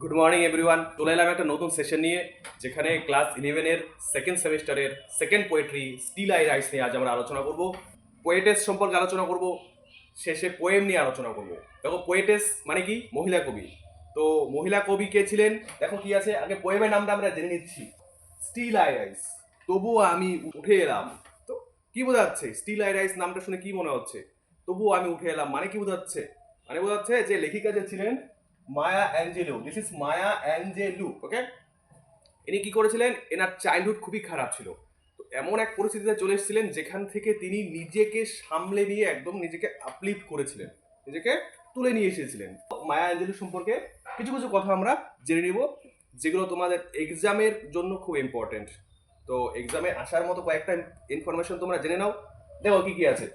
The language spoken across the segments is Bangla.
গুড মর্নিং এভরিওয়ান চলে এলাম একটা নতুন সেশন নিয়ে, যেখানে ক্লাস ইলেভেনের সেকেন্ড সেমিস্টারের second poetry still I rise নিয়ে আজ আমরা আলোচনা করব। পোয়েটেস সম্পর্কে আলোচনা করব, শেষে পোয়েম নিয়ে আলোচনা করব। দেখো পোয়েটেস মানে কি? মহিলা কবি। তো মহিলা কবি কে ছিলেন? দেখো কি আছে, আগে পোয়েমের নামটা আমরা জেনে নিচ্ছি। স্টিল আই রাইস তবুও আমি উঠে এলাম। তো কি বোঝাচ্ছে? স্টিল আই রাইস নামটা শুনে কি মনে হচ্ছে? তবুও আমি উঠে এলাম। মানে কি বোঝাচ্ছে? মানে বোঝাচ্ছে যে লেখিকা যে ছিলেন মায়া অ্যাঞ্জেলু this is Maya Angelou okay ইনি কি করেছিলেন? এনার চাইল্ডহুড খুবই খারাপ ছিল। তো এমন এক পরিস্থিতিতে চলে এসেছিলেন যেখান থেকে তিনি নিজেকে সামলে নিয়ে একদম নিজেকে আপলিফ্ট করেছিলেন। নিজেকে তুলে নিয়ে এসেছিলেন। মায়া অ্যাঞ্জেলু সম্পর্কে কিছু কিছু কথা আমরা জেনে নিব, যেগুলো তোমাদের এক্সামের জন্য খুব ইম্পর্টেন্ট তো এক্সামে আসার মতো কয়েকটা ইনফরমেশন তোমরা জেনে নাও। দেখো কি কি আছে।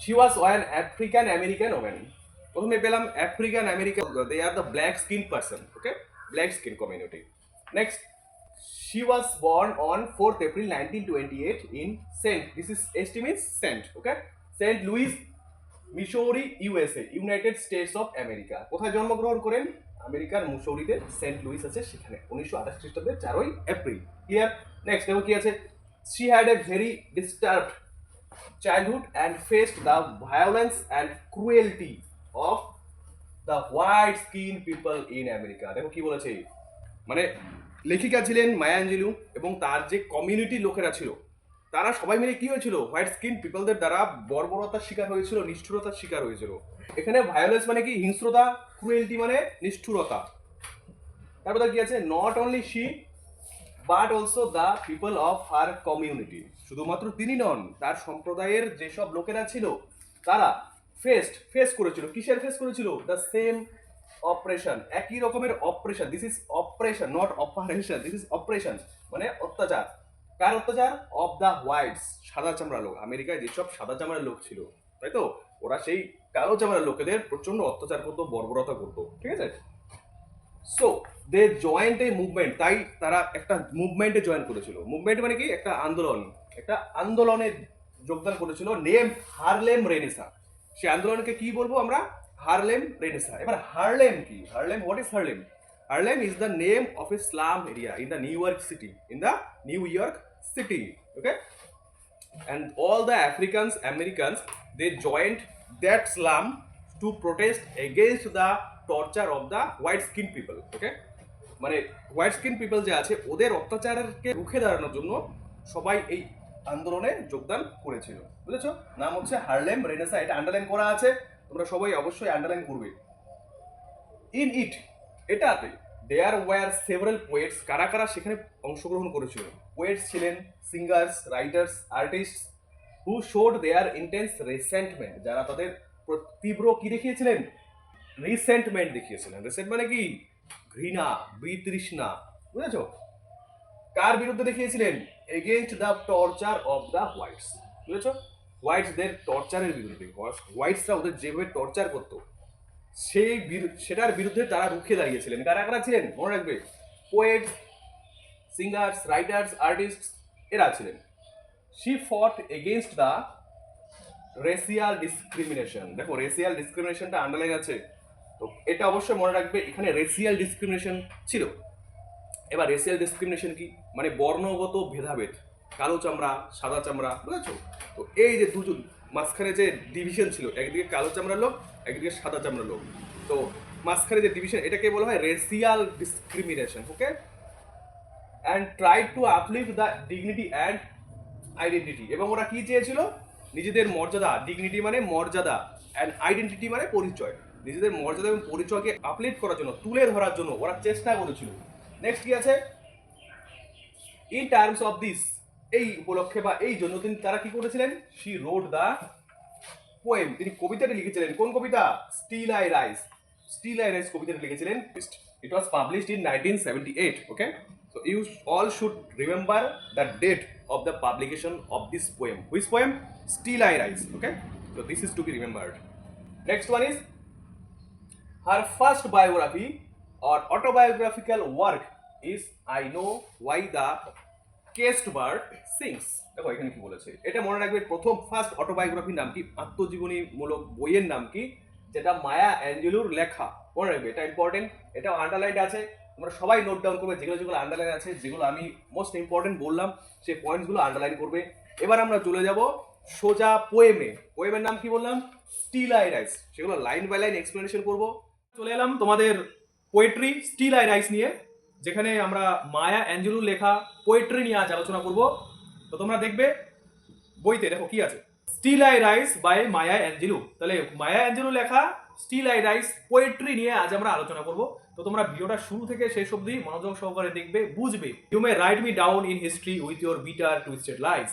She was one African American woman প্রথমে পেলাম African America they are the black skin person okay black skin community next she was born on 4th April 1928 in St. This is ST means St. Okay, St. Louis, Missouri USA United States of America কোথায় জন্মগ্রহণ করেন আমেরিকার মুসৌরিতে সেন্ট লুইস আছে সেখানে উনিশশো আঠাশ খ্রিস্টাব্দের চারই এপ্রিল ক্লিয়ার নেক্সট দেখো কি আছে she had a very disturbed childhood and faced the violence and cruelty of the white skinned people in America দেখো কি বলেছে? মানে লেখিকা ছিলেন মায়া এবং তার যে কমিউনিটি লোকেরা ছিল, তারা সবাই মিলে কি হয়েছিল? হোয়াইট স্কিন পিপলদের দ্বারা বর্বরতার শিকার হয়েছিল, নিষ্ঠুরতার শিকার হয়েছিল। এখানে ভায়োলেন্স মানে কি? হিংস্রতা ক্রুয়েলটি মানে নিষ্ঠুরতা। তারপরে কি আছে? Not only she but also the people of her community শুধুমাত্র তিনি নন, তার সম্প্রদায়ের যেসব লোকেরা ছিল, তারা ফেস্ট ফেস করেছিল। কিসের ফেস করেছিল? দ্য সেম অপারেশন একই রকমের operation this is operation not operation this is operation মানে অত্যাচার। কার অত্যাচার? অফ দ্য হোয়াইটস সাদা চামড়া লোক। আমেরিকায় যেসব সাদা চামড়ার লোক ছিল, তাই তো? ওরা সেই কালো চামড়ার লোকেদের প্রচণ্ড অত্যাচার করতো, বর্বরতা করতো, ঠিক আছে? So they joined a movement তাই তারা একটা মুভমেন্টে জয়েন করেছিল। মুভমেন্ট মানে কি? একটা আন্দোলন, একটা আন্দোলনে যোগদান করেছিল নেম হারলেম রেনেসা সেই আন্দোলনকে কি বলব আমরা? Harlem renaissance. এবার হারলেম কি? Harlem what is Harlem? Harlem is the name of a slum area in the New York city in the New York city okay and all the Africans, Americans, they joined that slum to protest against the torture of the white skin people okay মানে হোয়াইট স্কিন পিপল যে আছে ওদের অত্যাচারকে রুখে দাঁড়ানোর জন্য সবাই এই আন্দোলনে যোগদান করেছিল। বুঝেছ? নাম হচ্ছে হারলেম রেনেসা, এটা আন্ডারলাইন করা আছে। তোমরা সবাই অবশ্যই আন্ডারলাইন করবে। ইন ইট এটাতে দেয়ার ওয়ার সেভারাল পোয়েটস কারা কারা সেখানে অংশগ্রহণ করেছিল? পোয়েটস ছিলেন singers writers artist who showed their intense resentment যারা তাদের তীব্র কি দেখিয়েছিলেন? রিসেন্টমেন্ট দেখিয়েছিলেন। রিসেন্ট মানে কি? ঘৃণা, বিতৃষ্ণা, বুঝেছ? কার বিরুদ্ধে দেখিয়েছিলেন? Against the torture of the whites বুঝেছ? হোয়াইটসদের টর্চারের বিরুদ্ধে হোয়াইটসরা ওদের যেভাবে টর্চার করতো, সেই সেটার বিরুদ্ধে তারা রুখে দাঁড়িয়েছিলেন। কারা কারা ছিলেন? মনে রাখবে পোয়েটস সিঙ্গার্স রাইটার্স আর্টিস্ট এরা ছিলেন। She fought against the racial discrimination দেখো রেসিয়াল ডিসক্রিমিনেশনটা আন্ডারলাইন আছে। তো এটা অবশ্যই মনে রাখবে, এখানে রেসিয়াল ডিসক্রিমিনেশন ছিল। এবার রেসিয়াল ডিসক্রিমিনেশন কি? মানে বর্ণগত ভেদাভেদ। কালো চামড়া, সাদা চামড়া, বুঝেছ? তো এই যে দুজন, মাঝখানে যে ডিভিশন ছিল, একদিকে কালো চামড়ার লোক, একদিকে সাদা চামড়ার লোক। তো মাঝখানে যে ডিভিশন এটাকে বলা হয় racial discrimination okay and try to uplift the dignity and identity এবং ওরা কি চেয়েছিল? নিজেদের মর্যাদা ডিগনিটি মানে মর্যাদা অ্যান্ড আইডেন্টিটি মানে পরিচয়। নিজেদের মর্যাদা এবং পরিচয়কে আপলিফ করার জন্য, তুলে ধরার জন্য ওরা চেষ্টা করেছিল। নেক্সট কি আছে? ইন টার্মস অফ দিস এই উপলক্ষে বা এই জন্য তিনি তারা কি করেছিলেন? শি রোড দ্য পোয়েম তিনি কবিতাটি লিখেছিলেন। কোন কবিতা? Still I rise still I rise কবিতাটি লিখেছিলেন। It was published in nineteen seventy eight okay so you all should remember the date of the publication of this poem whose poem still I rise okay so this is to be remembered next one is her first biography or autobiographical work is, I Know Why the Caged Bird Sings. দেখো, এখানে কি বলেছে? এটা মনে রাখবে প্রথম ফার্স্ট অটোবায়োগ্রাফির নাম কি? আত্মজীবনীমূলক বইয়ের নাম কি? যেটা মায়া অ্যাঞ্জেলুর লেখা। মনে রাখবে, এটা ইম্পর্টেন্ট এটা আন্ডারলাইন আছে। তোমরা সবাই নোট ডাউন করবে, যেগুলো যেগুলো আন্ডারলাইন আছে, যেগুলো আমি মোস্ট ইম্পর্টেন্ট বললাম, সেই পয়েন্টসগুলো আন্ডারলাইন করবে। এবার আমরা চলে যাব সোজা পোয়েমে পোয়েমের নাম কি বললাম? স্টিল আই রাইস সেগুলো লাইন বাই লাইন এক্সপ্লেনেশন করব। চলে এলাম তোমাদের পোয়েট্রি স্টিল আই রাইস নিয়ে, যেখানে আমরা মায়া অ্যাঞ্জেলুর লেখা পোয়েট্রি নিয়ে আজ আলোচনা করব। তো তোমরা দেখবে বইতে, দেখো কি আছে? Still I rise by Maya, Angelou. তাহলে মায়া, অ্যাঞ্জেলু লেখা স্টিল আই রাইস পোয়েট্রি নিয়ে আজ আমরা আলোচনা করব। তো তোমরা ভিডিওটা শুরু থেকে শেষ অবধি মনোযোগ সহকারে দেখবে, বুঝবে। You may write me down in history with your bitter twisted life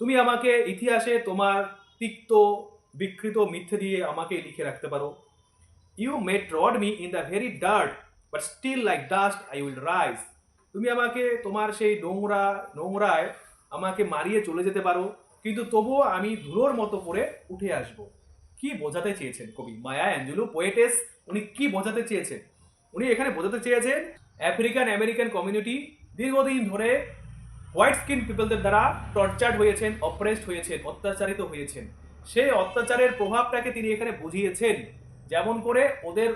তুমি আমাকে ইতিহাসে তোমার তিক্ত, বিকৃত মিথ্যে দিয়ে আমাকে লিখে রাখতে পারো। You may trod me in the very dirt but still like dust I will rise তুমি আমাকে, তোমার সেই নোংরা, নোংরায় আমাকে মারিয়ে চলে যেতে পারো, কিন্তু তবুও আমি ধুলোর মতো করে উঠে আসব। কি বোঝাতে চেয়েছেন কবি? মায়া অ্যাঞ্জেলো পোয়েটেস, উনি কি বোঝাতে চেয়েছেন? উনি এখানে বোঝাতে চেয়েছেন আফ্রিকান আমেরিকান কমিউনিটি দীর্ঘদিন ধরে হোয়াইট স্কিন পিপলদের দ্বারা টর্চার্ড হয়েছেন অপ্রেসড হয়েছেন, অত্যাচারিত হয়েছেন। সেই অত্যাচারের প্রভাবটাকে তিনি এখানে বুঝিয়েছেন। যেমন করে ওদের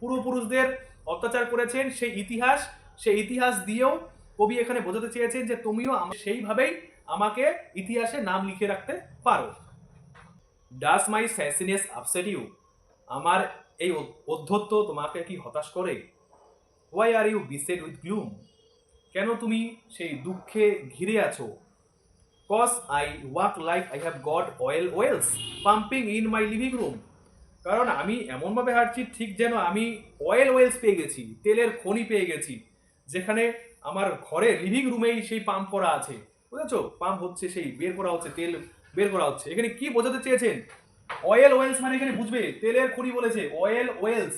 পূর্বপুরুষদের অত্যাচার করেছেন, সেই ইতিহাস সেই ইতিহাস দিয়েও কবি এখানে বোঝাতে চেয়েছেন যে তুমিও সেইভাবেই আমাকে ইতিহাসে নাম লিখে রাখতে পারো। Does my sassiness upset you আমার এই অধ্যত্ব তোমাকে কি হতাশ করে? Why are you beset with gloom কেন তুমি সেই দুঃখে ঘিরে আছো? Cause I walk like I have got oil wells pumping in my living room কারণ আমি এমনভাবে হাঁটছি, ঠিক যেন আমি অয়েল ওয়েলস পেয়ে গেছি, তেলের খনি পেয়ে গেছি, যেখানে আমার ঘরে লিভিং রুমেই সেই পাম্প করা আছে। বুঝেছ? পাম্প হচ্ছে সেই, বের করা হচ্ছে, তেল বের করা হচ্ছে। এখানে কি বোঝাতে চেয়েছেন? অয়েল ওয়েলস মানে এখানে বুঝবে, তেলের খনি বলেছে অয়েল ওয়েলস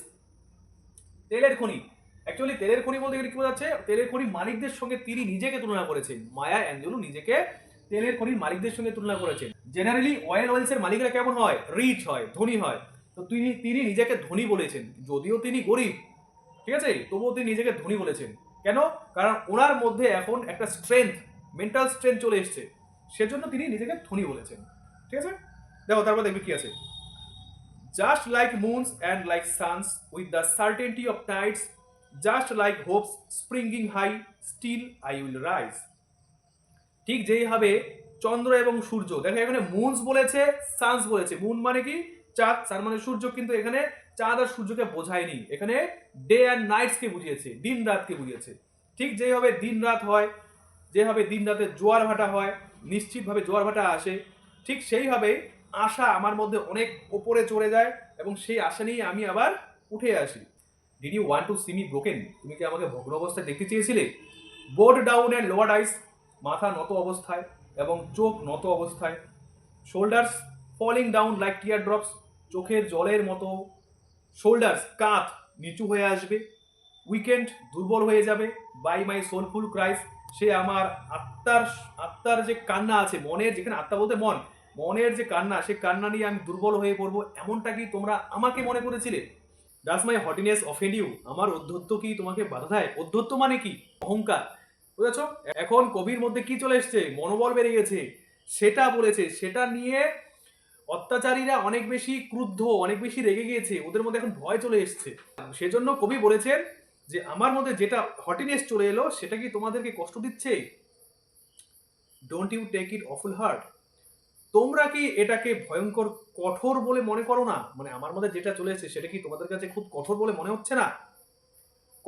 তেলের খনি। অ্যাকচুয়ালি তেলের খনি বলতে গেলে কি বোঝাচ্ছে? তেলের খনি মালিকদের সঙ্গে তিনি নিজেকে তুলনা করেছেন। মায়া অ্যাঞ্জেলু নিজেকে তেলের খনির মালিকদের সঙ্গে তুলনা করেছেন। জেনারেলি অয়েল ওয়েলসের মালিকরা কেমন হয়? রিচ হয়, ধনী হয়। তো তিনি তিনি নিজেকে ধনী বলেছেন। যদিও তিনি গরিব, ঠিক আছে? তবুও তিনি নিজেকে ধনী বলেছেন। কেন? কারণ ওনার মধ্যে এখন একটা স্ট্রেংথ মেন্টাল স্ট্রেংথ চলে এসছে। সেজন্য তিনি নিজেকে ধনী বলেছেন। ঠিক আছে? দেখো, তারপর দেখবে কি আছে? Just like moons and like suns with the certainty of tides, just like hopes springing high, still i will rise. ঠিক যেইভাবে চন্দ্র এবং সূর্য, দেখো এখানে মুনস বলেছে সানস বলেছে। মুন মানে কি? চাঁদ সান মানে সূর্য কিন্তু এখানে চাঁদ আর সূর্যকে বোঝায়নি। এখানে ডে অ্যান্ড নাইটসকে বুঝিয়েছে, দিন রাতকে বুঝিয়েছে। ঠিক যেভাবে দিন রাত হয়, যেভাবে দিন রাতে জোয়ার ভাটা হয়, নিশ্চিতভাবে জোয়ার ভাটা আসে, ঠিক সেইভাবেই আশা আমার মধ্যে অনেক ওপরে চড়ে যায় এবং সেই আশা নিয়ে আমি আবার উঠে আসি। Did you want to see me broken তুমি কি আমাকে ভগ্ন অবস্থায় দেখতে চেয়েছিলে? Bowed down and lower eyes মাথা নত অবস্থায় এবং চোখ নত অবস্থায়। Shoulders falling down like teardrops চোখের জলের মতো শোল্ডার্স কাঁধ নিচু হয়ে আসবে। উইকেন্ড দুর্বল হয়ে যাবে। বাই মাই সোলফুল ক্রাইস সে আমার আত্মার আত্মার যে কান্না আছে, মনের যেখানে আত্মা বলতে মন, মনের যে কান্না, সে কান্না নিয়ে আমি দুর্বল হয়ে পড়ব, এমনটা কি তোমরা আমাকে মনে করেছিলে? ডাস মাই হটিনেস অফেন্ড ইউ আমার অধ্যত্ত কি তোমাকে বাধা দেয়? অধ্যত্ত মানে কি? অহংকার। বুঝেছ? এখন কবির মধ্যে কি চলে এসছে? মনোবল বেড়ে গেছে। সেটা বলেছে। সেটা নিয়ে অত্যাচারীরা অনেক বেশি ক্রুদ্ধ, অনেক বেশি রেগে গিয়েছে, ওদের মধ্যে এখন ভয় চলে এসছে। সেজন্য কবি বলেছেন যে, আমার মধ্যে যেটা হটিনেস চলে এলো, সেটা কি তোমাদেরকে কষ্ট দিচ্ছে? Don't you take it awful hard তোমরা কি এটাকে ভয়ঙ্কর, কঠোর বলে মনে করো না? মানে আমার মধ্যে যেটা চলে এসেছে, সেটা কি তোমাদের কাছে খুব কঠোর বলে মনে হচ্ছে না?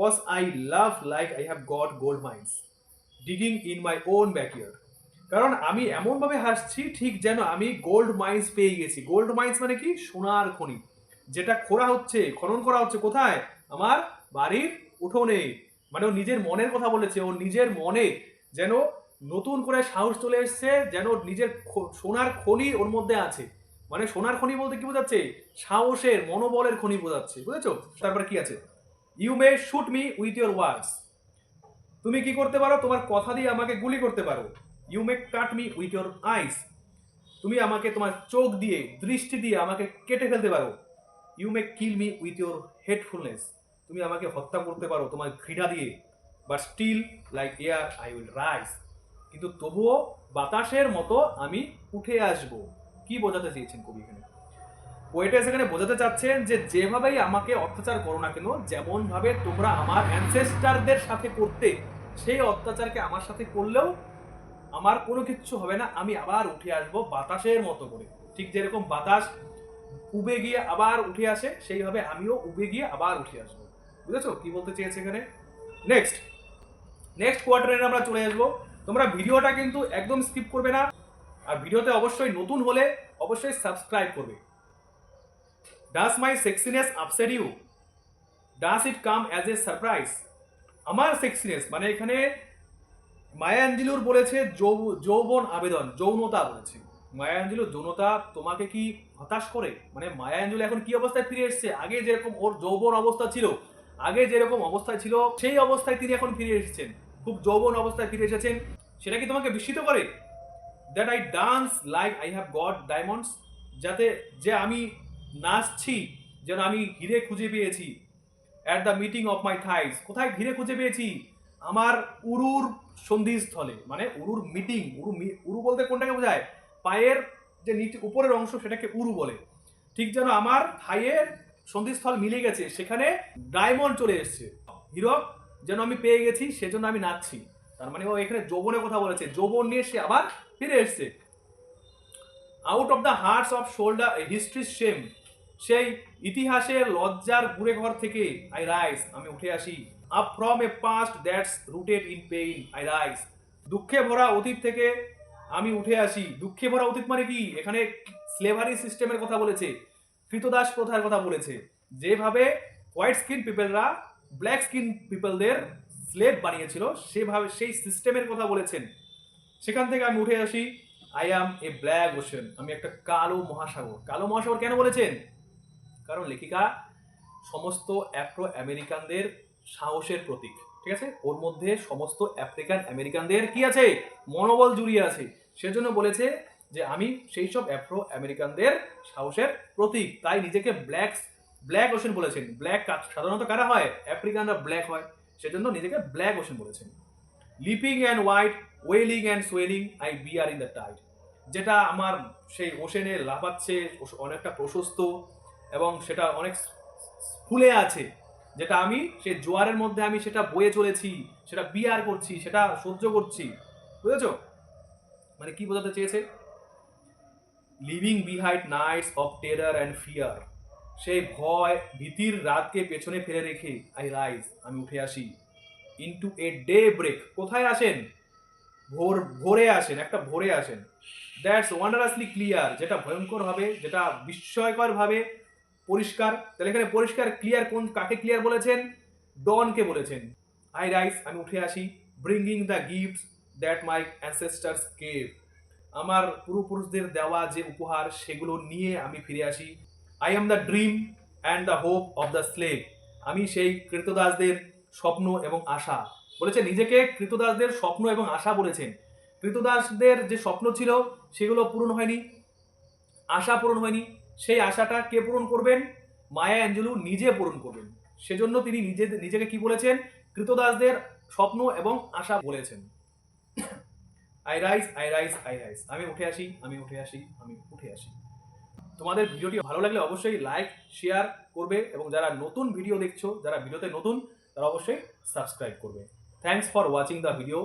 Cause I laugh like I have got gold mines digging in my own backyard কারণ আমি এমনভাবে হাসছি, ঠিক যেন আমি গোল্ড মাইন্স পেয়ে গেছি। গোল্ড মাইন্স মানে কি? সোনার খনি। যেটা খোঁড়া হচ্ছে, খনন করা হচ্ছে কোথায়? আমার বাড়ির উঠোনে। মানে ও নিজের মনের কথা বলেছে, ও নিজের মনে যেন নতুন করে সাহস চলে এসছে, যেন নিজের সোনার খনি ওর মধ্যে আছে। মানে সোনার খনি বলতে কি বোঝাচ্ছে? সাহসের, মনোবলের খনি বোঝাচ্ছে। বুঝেছ? তারপর কি আছে? You may shoot me with your words তুমি কি করতে পারো? তোমার কথা দিয়ে আমাকে গুলি করতে পারো। You may cut me with your eyes তুমি আমাকে তোমার চোখ দিয়ে, দৃষ্টি দিয়ে আমাকে কেটে ফেলতে পারো। You may kill me with your hatefulness তুমি আমাকে হত্যা করতে পারো তোমার ঘৃণা দিয়ে। But still like air I will rise কিন্তু তবুও বাতাসের মতো আমি উঠে আসব। কি বোঝাতে চেয়েছেন কবি এখানে? পোয়েটেস এখানে বোঝাতে চাচ্ছেন যে যেভাবেই আমাকে অত্যাচার করো না কেন, যেমনভাবে তোমরা আমার অ্যানসেস্টারদের সাথে করতে, সেই অত্যাচারকে আমার সাথে করলেও আমার কোনো কিচ্ছু হবে না, আমি আবার উঠে আসব বাতাসের মতো করে। ঠিক যেরকম বাতাস উবে গিয়ে আবার উঠে আসে, সেইভাবে আমিও উবে গিয়ে আবার উঠে আসব। বুঝেছ? কি বলতে চেয়েছে এখানে? নেক্সট নেক্সট কোয়ার্টারে আমরা চলে আসব। তোমরা ভিডিওটা কিন্তু একদম স্কিপ করবে না। আর ভিডিওতে অবশ্যই নতুন হলে অবশ্যই সাবস্ক্রাইব করবে। Does my sexiness upset you does it come as a surprise আমার সেক্সিনেস মানে এখানে মায়া অ্যাঞ্জেলুর বলেছে যৌবন আবেদন, যৌনতা বলেছে। মায়া যৌনতা তোমাকে কি হতাশ করে? মানে মায়া অ্যাঞ্জেলু এখন কি অবস্থায় ফিরে এসেছে? আগে যেরকম ওর যৌবন অবস্থা ছিল, আগে যেরকম অবস্থায় ছিল, সেই অবস্থায় তিনি এখন ফিরে এসেছেন। খুব যৌবন অবস্থায় ফিরে এসেছেন। সেটা কি তোমাকে বিস্মিত করে? That I dance like I have got diamonds যাতে যে আমি নাচছি, যেন আমি হিরে খুঁজে পেয়েছি। At the meeting of my thighs কোথায় ঘিরে খুঁজে পেয়েছি? আমার উরুর সন্ধিস্থলে মানে উরুর মিটিং উরু উরু বলতে কোনটাকে বোঝায়? পায়ের যে নিচে, উপরের অংশ সেটাকে উরু বলে। ঠিক যেন আমার থাইয়ের সন্ধিস্থল মিলে গেছে, সেখানে ডায়মন্ড চলে এসেছে। হীরক, যেন আমি পেয়ে গেছি, সেজন্য আমি নাচছি। তার মানে ও এখানে যৌবনের কথা বলেছে, যৌবন নিয়ে সে আবার ফিরে এসছে। Out of the huts of shoulder history same সেই ইতিহাসের লজ্জার গুড়ে ঘর থেকে আই রাইস আমি উঠে আসি। Up from a past that's rooted in pain I rise দুঃখে ভরা অতীত থেকে আমি উঠে আসি। দুঃখে ভরা অতীত মানে কি? এখানে স্লেভারি সিস্টেমের কথা বলেছে। কৃতদাস প্রথার কথা বলেছে। যেভাবে হোয়াইট স্কিন পিপলরা ব্ল্যাক স্কিন পিপলদের স্লেভ বানিয়েছিল, সেভাবে সেই সিস্টেমের কথা বলেছেন। সেখান থেকে আমি উঠে আসি। I am a black ocean আমি একটা কালো মহাসাগর। কালো মহাসাগর কেন বলেছেন? কারণ লেখিকা, সমস্ত অ্যাফ্রো আমেরিকানদের সাহসের প্রতীক, ঠিক আছে? ওর মধ্যে সমস্ত আফ্রিকান আমেরিকানদের কি আছে? মনোবল জুড়িয়ে আছে। সেজন্য বলেছে যে আমি সেই সব অ্যাফ্রো আমেরিকানদের সাহসের প্রতীক। তাই নিজেকে ব্ল্যাক ব্ল্যাক ওশেন বলেছেন। ব্ল্যাক সাধারণত কারা হয়? আফ্রিকানরা ব্ল্যাক হয়। সেজন্য নিজেকে ব্ল্যাক ওশেন বলেছেন। Leaping and wide welling and swelling I bear in the tide যেটা আমার সেই ওশেনে লাফাচ্ছে, অনেকটা প্রশস্ত এবং সেটা অনেক ফুলে আছে। যেটা আমি সেই জোয়ারের মধ্যে আমি সেটা বয়ে চলেছি, সেটা বিয়ার করছি, সেটা সহ্য করছি। বুঝেছ? মানে কি বোঝাতে চেয়েছে? Leaving behind nights of terror and fear সেই ভয়, ভীতির রাতকে পেছনে ফেলে রেখে আই রাইজ আমি উঠে আসি। ইন্টু এ ডে ব্রেক কোথায় আসেন? ভোর, ভোরে আসেন, একটা ভোরে আসেন। দ্যাটস ওয়ান্ডারাসলি ক্লিয়ার যেটা ভয়ঙ্কর হবে যেটা বিস্ময়কর ভাবে পরিষ্কার, তাহলে এখানে পরিষ্কার ক্লিয়ার কোন, কাকে ক্লিয়ার বলেছেন? ডনকে বলেছেন। আই রাইস আমি উঠে আসি। Bringing the gifts that my ancestors gave আমার পূর্বপুরুষদের দেওয়া যে উপহার, সেগুলো নিয়ে আমি ফিরে আসি। I am the dream and the hope of the slave আমি সেই কৃতদাসদের স্বপ্ন এবং আশা। বলেছে নিজেকে কৃতদাসদের স্বপ্ন এবং আশা বলেছেন। কৃতদাসদের যে স্বপ্ন ছিল, সেগুলো পূরণ হয়নি। আশা পূরণ হয়নি। সেই আশাটা কে পূরণ করবেন? মায়া অ্যাঞ্জেলু নিজে পূরণ করবেন। সেজন্য তিনি নিজে, নিজেকে কি বলেছেন? কৃতদাসদের স্বপ্ন এবং আশা বলেছেন। I rise I rise I rise আমি উঠে আসি, আমি উঠে আসি, আমি উঠে আসি। তোমাদের ভিডিওটি ভালো লাগলে অবশ্যই লাইক, শেয়ার করবে এবং যারা নতুন ভিডিও দেখছ, যারা ভিডিওতে নতুন, তারা অবশ্যই সাবস্ক্রাইব করবে। Thanks for watching the video.